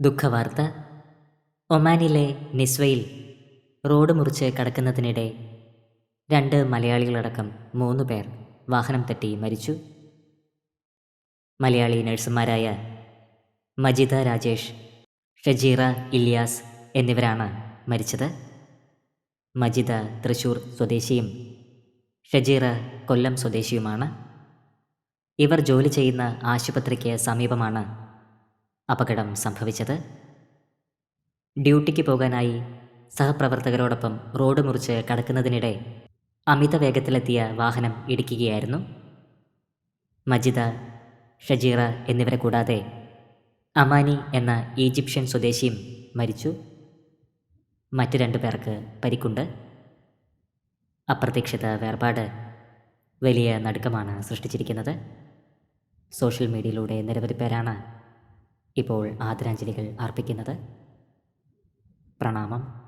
ദുഃഖവാർത്ത. ഒമാനിലെ നിസ്വയിൽ റോഡ് മുറിച്ച് കടക്കുന്നതിനിടെ രണ്ട് മലയാളികളടക്കം മൂന്ന് പേർ വാഹനം തട്ടി മരിച്ചു. മലയാളി നഴ്സുമാരായ മജിദ രാജേഷ് ഷജീറ ഇല്യാസ് എന്നിവരാണ് മരിച്ചത്. മജിദ തൃശൂർ സ്വദേശിയും ഷജീറ കൊല്ലം സ്വദേശിയുമാണ്. ഇവർ ജോലി ചെയ്യുന്ന ആശുപത്രിക്ക് സമീപമാണ് അപകടം സംഭവിച്ചത്. ഡ്യൂട്ടിക്ക് പോകാനായി സഹപ്രവർത്തകരോടൊപ്പം റോഡ് മുറിച്ച് കടക്കുന്നതിനിടെ അമിത വേഗത്തിലെത്തിയ വാഹനം ഇടിക്കുകയായിരുന്നു. മജിദ ഷജീറ എന്നിവരെ കൂടാതെ അമാനി എന്ന ഈജിപ്ഷ്യൻ സ്വദേശിയും മരിച്ചു. മറ്റു രണ്ടു പേർക്ക് പരിക്കുണ്ട്. അപ്രതീക്ഷിത വേർപാട് വലിയ നടുക്കമാണ് സൃഷ്ടിച്ചിരിക്കുന്നത്. സോഷ്യൽ മീഡിയയിലൂടെ നിരവധി പേരാണ് ഇപ്പോൾ ആദരാഞ്ജലികൾ അർപ്പിക്കുന്നത്. പ്രണാമം.